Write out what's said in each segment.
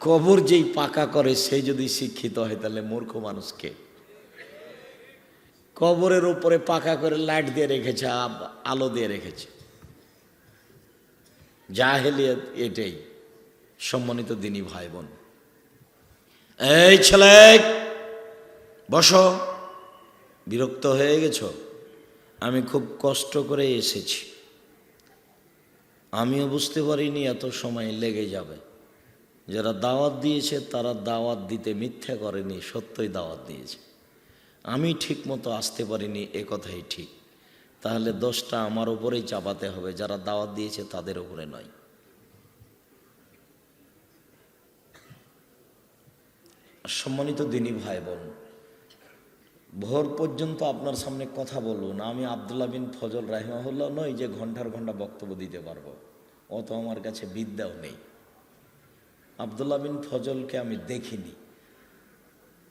কবর যেই পাকা করে, সে যদি শিক্ষিত হয়, তাহলে মূর্খ মানুষকে কবরের উপরে পাকা করে লাইট দিয়ে রেখেছে আলো দিয়ে রেখেছে। জাহেলিয়াত এটাই, সম্মানিত দিনী ভাই বোন এই ছেলে, বসো, বিরক্ত হয়ে গেছ? আমি খুব কষ্ট করে এসেছি। আমিও বুঝতে পারিনি, এত সময় লেগে যাবে। যারা দাওয়াত দিয়েছে, তারা দাওয়াত দিতে মিথ্যা করেনি, সত্যই দাওয়াত দিয়েছে। আমি ঠিক মতো আসতে পারিনি, এ কথাই ঠিক। তাহলে দোষটা আমার উপরেই চাপাতে হবে, যারা দাওয়াত দিয়েছে তাদের উপরে নয়। সম্মানিত দিনী ভাই বোন ভোর পর্যন্ত আপনার সামনে কথা বলব না আমি আবদুল্লাহ বিন ফজল রাহিমাহুল্লাহ নই যে ঘণ্টার ঘণ্টা বক্তব্য দিতে পারব। অত আমার কাছে বিদ্যাও নেই। আবদুল্লাহ বিন ফজলকে আমি দেখিনি।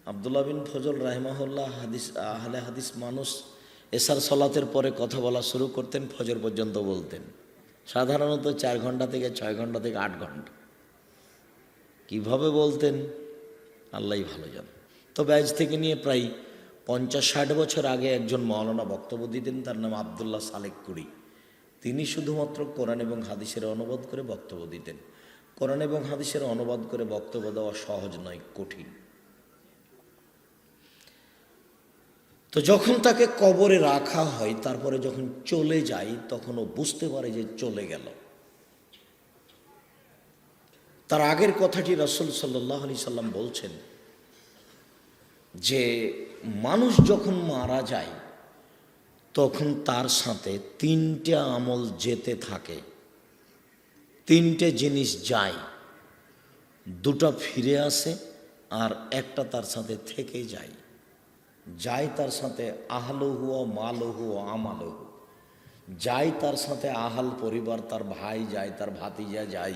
আবদুল্লাহ বিন ফজল রাহিমাহুল্লাহ হাদিস, আহলে হাদিস মানুষ এসার সলাতের পরে কথা বলা শুরু করতেন, ফজর পর্যন্ত বলতেন। সাধারণত চার ঘণ্টা থেকে ছয় ঘণ্টা থেকে আট ঘণ্টা। কীভাবে বলতেন? আল্লাহ ভালো জান। তবে আজ থেকে নিয়ে প্রায় পঞ্চাশ ষাট বছর আগে একজন মৌলানা বক্তব্য দিতেন, তার নাম আবদুল্লাহ সালেক কুড়ি। তিনি শুধুমাত্র কোরআন এবং হাদিসের অনুবাদ করে বক্তব্য দিতেন। কোরআন এবং হাদিসের অনুবাদ করে বক্তব্য দেওয়া সহজ নয়, কঠিন। তো যখন তাকে কবরে রাখা হয়, তারপরে যখন চলে যায়, তখন ও বুঝতে পারে যে চলে গেল। তার আগের কথাটি রসুল সাল্লাহ আলি সাল্লাম বলছেন যে, মানুষ যখন মারা যায়, তখন তার সাথে তিনটে আমল যেতে থাকে। তিনটে জিনিস যায়। দুটো ফিরে আসে আর একটা তার সাথে থেকে যায়। যায় তার সাথে আহলহু মালহু আমালহু যায় তার সাথে আহাল পরিবার, তার ভাই যায়, তার ভাতিজা যায়,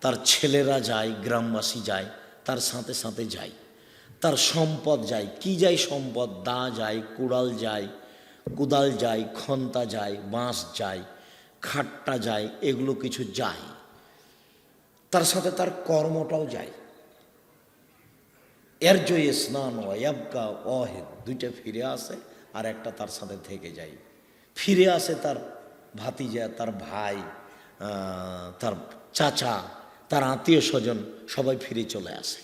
তার ছেলেরা যায়, গ্রামবাসী যায়, তার সাথে সাথে যায়। তার সম্পদ যায়। কি যায় সম্পদ? দা যায়, কুড়াল যায়, কুদাল যায়, খন্তা যায়, বাঁশ যায়, খাট্টা যায়, এগুলো কিছু যায়। তার সাথে তার কর্মটাও যায়। এর জয় স্নান ওয়াবকা অহেদ দুইটা ফিরে আসে আর একটা তার সাথে থেকে যায়। ফিরে আসে তার ভাতিজা, তার ভাই তার চাচা, তার আত্মীয় স্বজন, সবাই ফিরে চলে আসে।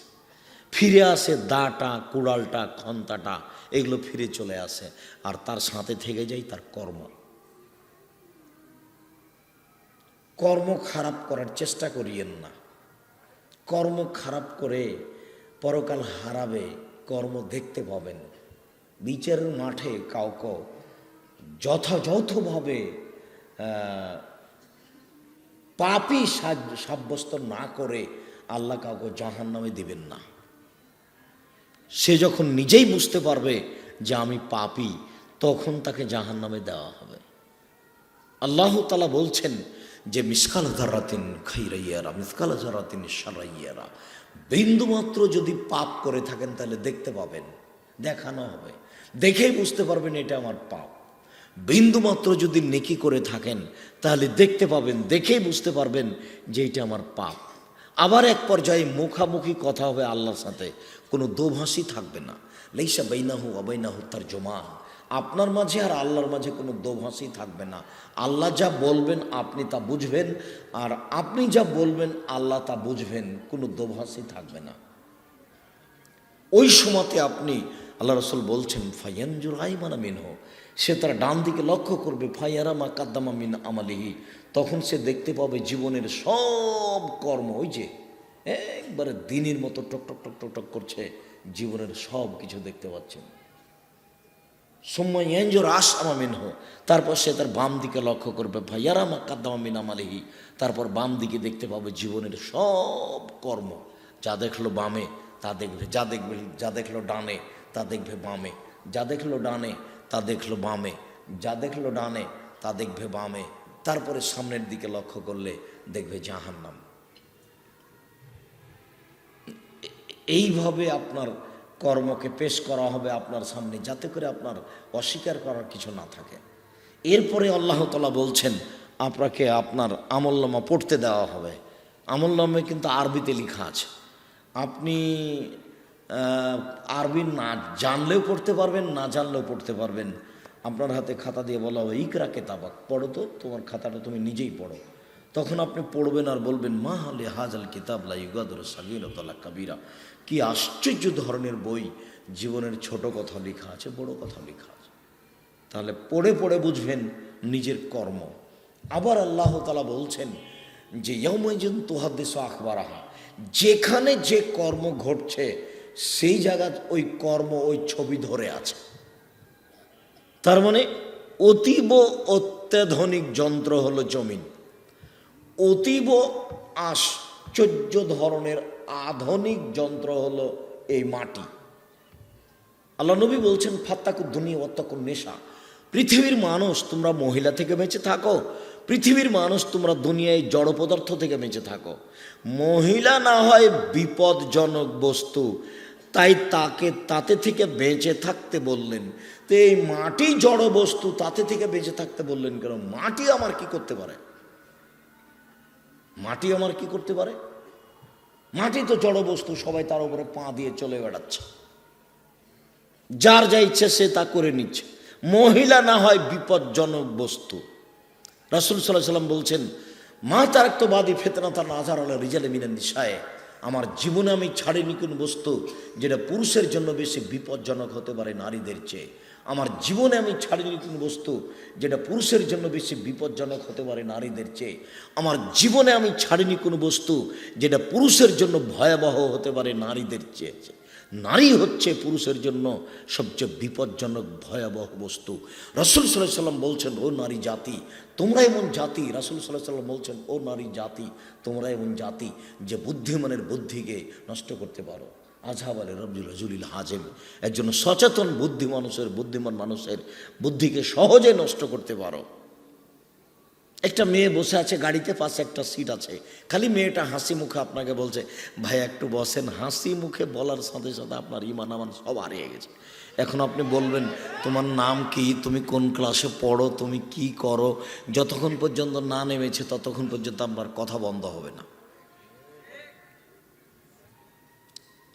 ফিরে আসে দাটা, কুড়ালটা, খন্তাটা, এগুলো ফিরে চলে আসে। আর তার সাথে থেকে যায় তার কর্ম। কর্ম খারাপ করার চেষ্টা করিয়েন না। কর্ম খারাপ করে পরকাল হারাবে, কর্ম দেখতে পাবেন। বিচারের মাঠে কাউকে যথাযথভাবে সাজ- সাব্যস্ত না করে আল্লাহ কাউকে জাহান নামে দিবেন না। সে যখন নিজেই বুঝতে পারবে যে আমি পাপি, তখন তাকে জাহান নামে দেওয়া হবে। আল্লাহ তালা বলছেন যে মিসকাল ধরাতিন খাইরাইয়ারা, মিসকাল ধরাতিন সারাইয়ারা বিন্দুমাত্র যদি পাপ করে থাকেন, তাহলে দেখতে পাবেন, দেখানো হবে। দেখেই বুঝতে পারবেন এটা আমার পাপ। বিন্দুমাত্র যদি নেকি করে থাকেন, তাহলে দেখতে পাবেন, দেখেই বুঝতে পারবেন যে এটা আমার পাপ। আবার এক পর্যায়ে মুখামুখি কথা হবে আল্লাহর সাথে, কোনো দোভাষী থাকবে না। লেইসা বাইনাহু অবৈনাহু তার জমান আপনার মাঝে আর আল্লাহর মাঝে কোনো দোভাষী থাকবে না। আল্লাহ যা বলবেন, আপনি তা বুঝবেন, আর আপনি যা বলবেন, আল্লাহ তা বুঝবেন, কোনো দোভাষী থাকবে না। ওই সময়তে আপনি, আল্লাহ রসুল বলছেন, ফাইয়ানজুর আইমানা মিনহ। সে তার ডান দিকে লক্ষ্য করবে, ফাইয়ারা মা কাদ্দামা মিন আমালিহি। তখন সে দেখতে পাবে জীবনের সব কর্ম, ওই যে, একবারে দিনের মতো টক টক টক টক টক করছে, জীবনের সব কিছু দেখতে পাচ্ছেন। সময় এঞ্জোর আস আমামিনহ তারপর সে তার বাম দিকে লক্ষ্য করবে ভাইয়ারা মা কাদ্দামা মিন আমালিহি। তারপর বাম দিকে দেখতে পাবে জীবনের সব কর্ম। যা দেখল বামে, তা দেখবে, যা দেখবে, যা দেখল ডানে, তা দেখবে বামে। যা দেখল ডানে, তা দেখল বামে। যা দেখল ডানে, তা দেখবে বামে। তারপরে সামনের দিকে লক্ষ্য করলে দেখবে জাহান্নাম। এইভাবে আপনার কর্মকে পেশ করা হবে আপনার সামনে যাতে করে আপনার অস্বীকার করার কিছু না থাকে। এরপরে আল্লাহ তালা বলছেন, আপনাকে আপনার আমলনামা পড়তে দেওয়া হবে। আমলনামে কিন্তু আরবিতে লেখা আছে। আপনি আরবি না জানলেও পড়তে পারবেন, না জানলেও পড়তে পারবেন। আপনার হাতে খাতা দিয়ে বলা হবে, ইকরা কেতাবাক পড়ো তো, তোমার খাতাটা তুমি নিজেই পড়ো। তখন আপনি পড়বেন আর বলবেন, মা হলে হাজাল কিতাব লা ইউগাদর সাগিরতলা কাবিরা। কি আশ্চর্য ধরনের বই, জীবনের ছোট কথা লেখা আছে, বড় কথা লেখা আছে। তাহলে পড়ে পড়ে বুঝবেন নিজের কর্ম। আবার আল্লাহ তালা বলছেন যে ইয়মজন তোহাদ্দেশ আখবরাহা। যেখানে যে কর্ম ঘটছে, সেই জায়গা ওই কর্ম ওই ছবি ধরে আছে। তার মানে অতীব অত্যাধুনিক যন্ত্র হলো জমিন। অতীব আশ্চর্য ধরনের আধুনিক যন্ত্র হলো এই মাটি। আল্লাহ নবী বলছেন, ফাত্তাকু দুনিয়া অত্তাকু নেশা। পৃথিবীর মানুষ, তোমরা মহিলা থেকে বেঁচে থাকো। পৃথিবীর মানুষ, তোমরা দুনিয়ায় জড় পদার্থ থেকে বেঁচে থাকো। মহিলা না হয় বিপদজনক বস্তু। তাই তাকে তাতে থেকে বেঁচে থাকতে বললেন। তো এই মাটি জড় বস্তু তাতে থেকে বেঁচে থাকতে বললেন কেন? মাটি আমার কি করতে পারে? মাটি আমার কি করতে পারে? মাটি তো জড় বস্তু সবাই তার উপরে পা দিয়ে চলে বেড়াচ্ছে। যার যা ইচ্ছে সে তা করে নিচ্ছে। মহিলা না হয় বিপজ্জনক বস্তু। রাসুল সাল্লাহ সাল্লাম বলছেন, মা তার একটু বাদী ফেতনা তার নাজার আল্লাহ রিজালে মিনান নিশায়। আমার জীবনে আমি ছাড়িনি কোন বস্তু যেটা পুরুষের জন্য বেশি বিপজ্জনক হতে পারে নারীদের চেয়ে। আমার জীবনে আমি ছাড়িনি কোন বস্তু যেটা পুরুষের জন্য বেশি বিপজ্জনক হতে পারে নারীদের চেয়ে। আমার জীবনে আমি ছাড়িনি কোনো বস্তু যেটা পুরুষের জন্য ভয়াবহ হতে পারে নারীদের চেয়ে। নারী হচ্ছে পুরুষের জন্য সবচেয়ে বিপজ্জনক, ভয়াবহ বস্তু। রসুল সাল্লাহ সাল্লাম বলছেন, ও নারী জাতি, তোমরা এমন জাতি, রাসুল সাল্লাহ সাল্লাম বলছেন, ও নারী জাতি, তোমরা এমন জাতি যে বুদ্ধিমানের বুদ্ধিকে নষ্ট করতে পারো। আজহাব আলী রবজুল হজুলিল হাজেম, একজন সচেতন বুদ্ধি মানুষের বুদ্ধিমান মানুষের বুদ্ধিকে সহজে নষ্ট করতে পারো। একটা মেয়ে বসে আছে গাড়িতে, পাশে একটা সিট আছে। খালি মেয়েটা হাসি মুখে আপনাকে বলছে, ভাই, একটু বসেন। হাসি মুখে বলার সাথে সাথে আপনার ইমান আমান সব হারিয়ে গেছে। এখন আপনি বলবেন, তোমার নাম কি? তুমি কোন ক্লাসে পড়ো? তুমি কি করো? যতক্ষণ পর্যন্ত না নেমেছে, ততক্ষণ পর্যন্ত আপনার কথা বন্ধ হবে না।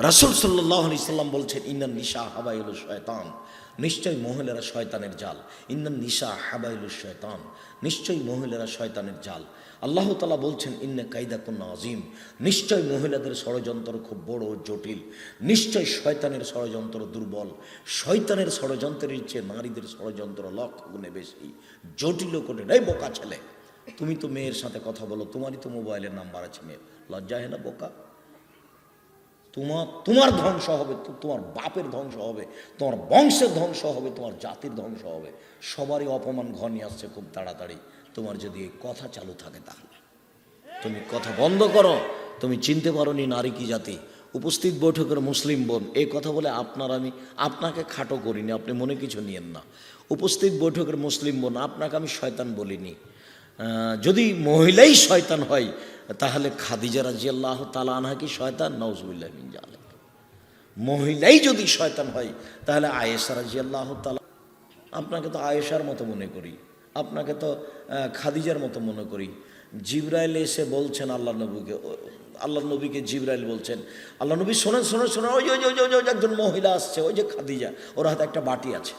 রাসুল সাল্লাহ আলি সাল্লাম বলছেন, ইন্নান নিশা হাবাইল শয়তান। নিশ্চয়ই মহিলারা শয়তানের জাল। ইন্নান নিশা হাবাইল শয়তান। নিশ্চয়ই মহিলারা শয়তানের জাল। আল্লাহ তালা বলছেন, ইন্না কায়দা কন্যা আজিম নিশ্চয় মহিলাদের ষড়যন্ত্র খুব বড় ও জটিল। নিশ্চয় শয়তানের ষড়যন্ত্র দুর্বল। শয়তানের ষড়যন্ত্রের চেয়ে নারীদের ষড়যন্ত্র লক্ষ গুণে বেশি। জটিল ও কঠিন এই বোকা ছেলে। তুমি তো মেয়ের সাথে কথা বলো, তোমারই তো মোবাইলের নাম্বার আছে মেয়ের। লজ্জা হয় না, বোকা? তোমার তোমার ধ্বংস হবে তোমার বাপের ধ্বংস হবে, তোমার বংশের ধ্বংস হবে, তোমার জাতির ধ্বংস হবে। সবারই অপমান ঘনিয়ে আসছে খুব তাড়াতাড়ি। তোমার যদি এই কথা চালু থাকে তাহলে। তুমি কথা বন্ধ করো, তুমি চিনতে পারো নি নারী কি জাতি। উপস্থিত বৈঠকের মুসলিম বোন, এই কথা বলে আপনার আমি, আপনাকে খাটো করিনি, আপনি মনে কিছু নিয়েন না। উপস্থিত বৈঠকের মুসলিম বোন, আপনাকে আমি শয়তান বলিনি। যদি মহিলাই শয়তান হয় তাহলে খাদিজা রাজি আল্লাহ তালা আনহা কি শয়তান? নওজুবিল্লাহ মিন জালেক মহিলাই যদি শয়তান হয়, তাহলে আয়েশা রাজি আল্লাহ তালা আপনাকে তো আয়েশার মতো মনে করি। আপনাকে তো খাদিজার মতো মনে করি। জিব্রাইল এসে বলছেন আল্লাহ নবীকে আল্লাহ নবীকে জিব্রাইল বলছেন আল্লাহ নবী শোনেন শোনেন শোনেন, ওই যে- ওই ওই ওই একজন মহিলা আসছে, ওই যে খাদিজা, ওর হাতে একটা বাটি আছে,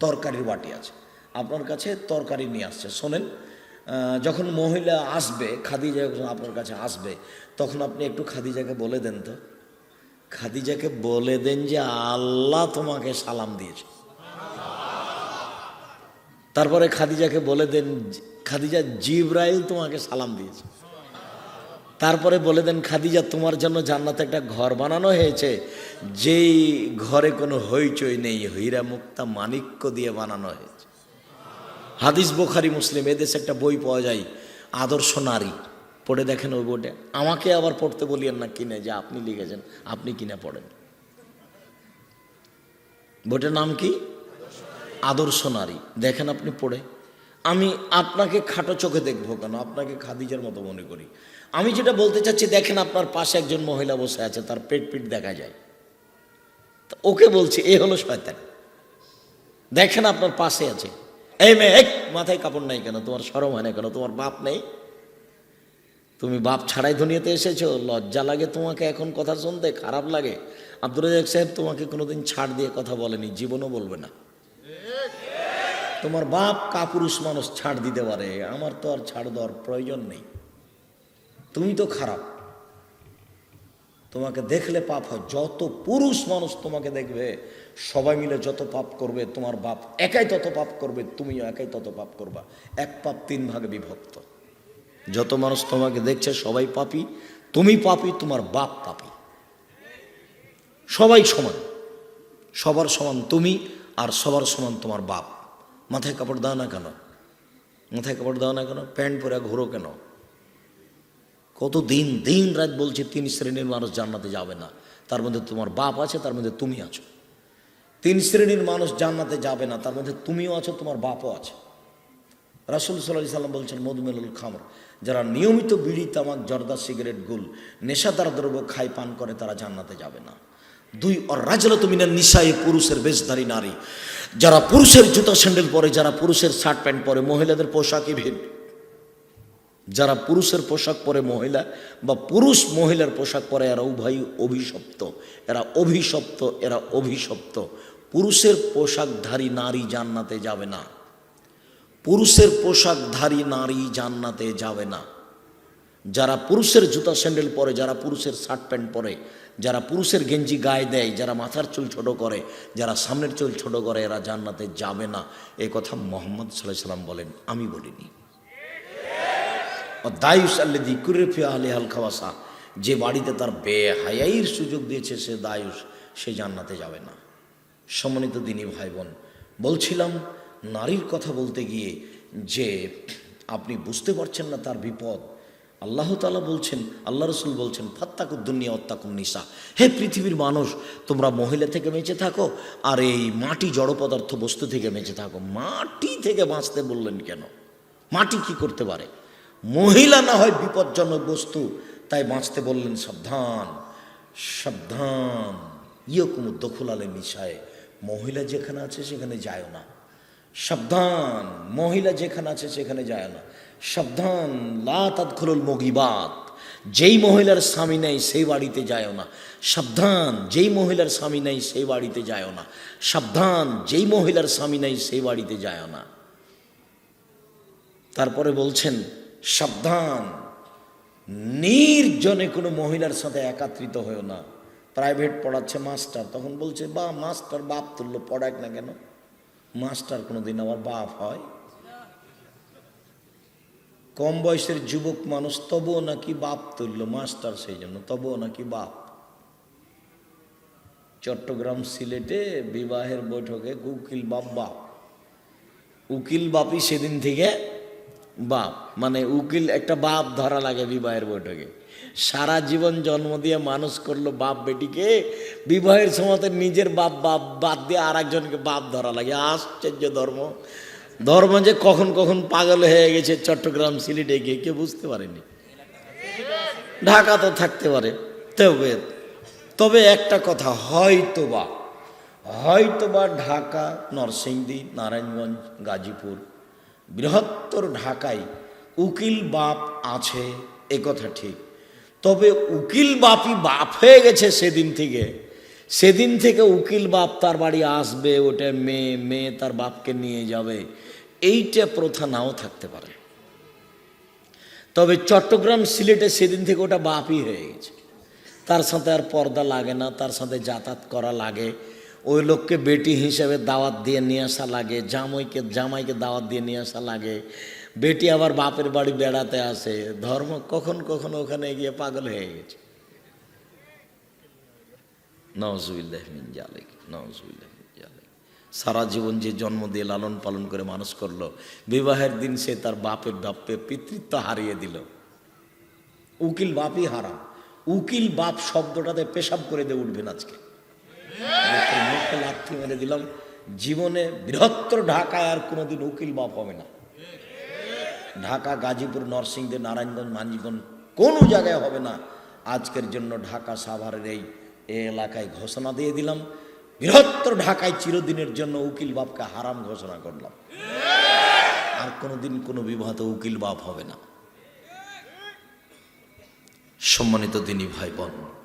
তরকারির বাটি আছে। আপনার কাছে তরকারি নিয়ে আসছে, শোনেন যখন মহিলা আসবে, খাদিজা যখন আপনার কাছে আসবে, তখন আপনি একটু খাদিজাকে বলে দেন তো। খাদিজাকে বলে দেন যে আল্লাহ তোমাকে সালাম দিয়েছে। তারপরে খাদিজাকে বলে দেন, খাদিজা জিব্রাইল তোমাকে সালাম দিয়েছে। তারপরে বলে দেন, খাদিজা তোমার জন্য জান্নাতে একটা ঘর বানানো হয়েছে। যেই ঘরে কোনো হইচই নেই, হীরা মুক্তা মানিক্য দিয়ে বানানো হয়েছে। হাদিস বোখারি, মুসলিম এদেশে একটা বই পাওয়া যায়, আদর্শ নারী। পড়ে দেখেন ওই বইটা। আমাকে আবার পড়তে বলিয়েন না, কিনে, যে আপনি লিখেছেন, আপনি কিনে পড়েন। বইটার নাম কি? আদর্শ নারী। দেখেন আপনি পড়ে। আমি আপনাকে খাটো চোখে দেখব কেন? আপনাকে খাদিজার মতো মনে করি। আমি যেটা বলতে চাচ্ছি, দেখেন আপনার পাশে একজন মহিলা বসে আছে, তার পেট পিট দেখা যায়। ওকে বলছি, এ হলো শয়তান। দেখেন আপনার পাশে আছে। এই মেয়ে এক মাথায় কাপড় নাই কেন? তোমার সরম হয় না কেন? তোমার বাপ নেই? তুমি বাপ ছাড়াই দুনিয়াতে এসেছ, লজ্জা লাগে তোমাকে এখন কথা শুনতে, খারাপ লাগে। আব্দুল রাজাক সাহেব তোমাকে কোনোদিন ছাড় দিয়ে কথা বলেনি, জীবনও বলবে না। তোমার বাপ কাপুরুষ মানুষ ছাড় দিতে পারে, আমার তো আর ছাড় দেওয়ার প্রয়োজন নেই। তুমি তো খারাপ। তোমাকে দেখলে পাপ হয়, যত পুরুষ মানুষ তোমাকে দেখবে সবাই মিলে যত পাপ করবে তোমার বাপ একাই তত পাপ করবে, তুমিও একাই তত পাপ করবা। এক পাপ তিন ভাগে বিভক্ত। যত মানুষ তোমাকে দেখছে সবাই পাপি, তুমি পাপি, তোমার বাপ পাপি। সবাই সমান। সবার সমান তুমি আর সবার সমান তোমার বাপ। মাথায় কাপড় দাও না কেন? মাথায় কাপড় দাও না কেন? প্যান্ট পরে ঘোরো কেন? কত দিন দিন রাত বলছে তিন শ্রেণির মানুষ জান্নাতে যাবে না। তার মধ্যে তোমার বাপ আছে, তার মধ্যে তুমি আছো। তিন শ্রেণির মানুষ জান্নাতে যাবে না, তার মধ্যে তুমিও আছো, তোমার বাপও আছে। রাসুল সাল্লাহ সাল্লাম বলছেন, মধুমেলুল খামর যারা নিয়মিত বিড়ি, তামাক, জর্দা, সিগারেট, গুল, নেশাদার দ্রব্য খাই পান করে, তারা জান্নাতে যাবে না। দুই অর তুমি না নিশায় পুরুষের বেশধারী নারী। যারা পুরুষের জুতা, স্যান্ডেল পরে, যারা পুরুষের শার্ট প্যান্ট পরে, মহিলাদের পোশাকই ভিন্ন। যারা পুরুষের পোশাক পরে মহিলা বা পুরুষ মহিলার পোশাক পরে, এরা উভয় অভিশপ্ত। এরা অভিশপ্ত এরা অভিশপ্ত। পুরুষের পোশাকধারী নারী জান্নাতে যাবে না। পুরুষের পোশাকধারী নারী জান্নাতে যাবে না। যারা পুরুষের জুতা স্যান্ডেল পরে, যারা পুরুষের শার্ট প্যান্ট পরে, যারা পুরুষের গেঞ্জি গায়ে দেয়, যারা মাথার চুল ছোট করে, যারা সামনের চুল ছোট করে, এরা জান্নাতে যাবে না। এ কথা মোহাম্মদ সাল্লাহ সাল্লাম বলেন, আমি বলিনি। দায়ুস আল্লাদি কুরেফি আহলে হাল খাওয়াসা, যে বাড়িতে তার বেহায়াইর সুযোগ দিয়েছে, সে দায়ুস, সে জান্নাতে যাবে না। সম্মানিত দিনী ভাই বোন বলছিলাম নারীর কথা বলতে গিয়ে যে আপনি বুঝতে পারছেন না তার বিপদ, আল্লাহ তালা বলছেন, আল্লাহ রসুল বলছেন ফাত্তাকুদ্দুনিয়া অত্তাকুন নিসা। হে পৃথিবীর মানুষ, তোমরা মহিলা থেকে বেঁচে থাকো, আর এই মাটি জড় পদার্থ বস্তু থেকে বেঁচে থাকো। মাটি থেকে বাঁচতে বললেন কেন? মাটি কি করতে পারে? মহিলা না হয় বিপজ্জনক বস্তু। তাই বাঁচতে বললেন, সাবধান সাবধান। ইয়কুম দখল আলে নিশায় মহিলা যেখানে আছে সেখানে যায় না। সাবধান, মহিলা যেখানে আছে সেখানে যায় না। সাবধান লাতাদখলুল মগিবাত। যেই মহিলার স্বামী নেই সেই বাড়িতে যায় না। সাবধান, যেই মহিলার স্বামী নেই সেই বাড়িতে যায় না। সাবধান, যেই মহিলার স্বামী নেই সেই বাড়িতে যায় না। তারপরে বলছেন সাবধান। নির্জনে কোনো মহিলার সাথে একাত্রিত হয়েও না। প্রাইভেট পড়াচ্ছে মাস্টার, তখন বলছে, বা, মাস্টার বাপ তুললো পড়াক না কেন? মাস্টার কোনো দিন আবার বাপ হয়? কম বয়সের যুবক মানুষ, তবুও নাকি বাপ তুললো মাস্টার সেই জন্য, তবুও নাকি বাপ? চট্টগ্রাম সিলেটে বিবাহের বৈঠকে উকিল বাপ বাপ। উকিল বাপই সেদিন থেকে বাপ মানে উকিল একটা বাপ ধরা লাগে বিবাহের বৈঠকে। সারা জীবন জন্ম দিয়ে মানুষ করল বাপ বেটিকে, বিবাহের সময় নিজের বাপ বাপ বাদ দিয়ে আর একজনকে বাপ ধরা লাগে। আশ্চর্য ধর্ম। ধর্ম যে কখন কখন পাগল হয়ে গেছে চট্টগ্রাম সিলেটে গিয়ে কেউ বুঝতে পারেনি। ঢাকা তো থাকতে পারে। তবে তবে একটা কথা হয়তো বা হয়তো বা ঢাকা, নরসিংদী, নারায়ণগঞ্জ, গাজীপুর বৃহত্তর ঢাকায় উকিল বাপ আছে, এ কথা ঠিক। তবে উকিল বাপই বাপ হয়ে গেছে সেদিন থেকে। সেদিন থেকে উকিল বাপ তার বাড়ি আসবে, ওটা মেয়ে মেয়ে তার বাপকে নিয়ে যাবে। এইটা প্রথা নাও থাকতে পারে। তবে চট্টগ্রাম সিলেটে সেদিন থেকে ওটা বাপই হয়ে গেছে। তার সাথে আর পর্দা লাগে না, তার সাথে যাতায়াত করা লাগে। ওই লোককে বেটি হিসেবে দাওয়াত দিয়ে নিয়ে আসা লাগে, জামাইকে জামাইকে দাওয়াত দিয়ে নিয়ে আসা লাগে। বেটি আবার বাপের বাড়ি বেড়াতে আসে। ধর্ম কখন কখন ওখানে গিয়ে পাগল হয়ে গেছে। সারা জীবন যে জন্ম দিয়ে লালন পালন করে মানুষ করল, বিবাহের দিন সে তার বাপের বাপে পিতৃত্ব হারিয়ে দিল। উকিল বাপই হারাম। উকিল বাপ শব্দটাতে পেশাব করে দিয়ে উঠবেন আজকে। মুখে লাথি মেরে দিলাম। জীবনে বৃহত্তর ঢাকায় আর কোনোদিন উকিল বাপ হবে না। ঢাকা, গাজীপুর, নরসিংদী, নারায়ণগঞ্জ, মাঞ্জিগঞ্জ কোনো জায়গায় হবে না। আজকের জন্য ঢাকা সাভারের এই এলাকায় ঘোষণা দিয়ে দিলাম। বৃহত্তর ঢাকায় চিরদিনের জন্য উকিল বাপকে হারাম ঘোষণা করলাম। আর কোনোদিন কোনো বিবাহতে উকিল বাপ হবে না। সম্মানিত দিনী ভাই বোন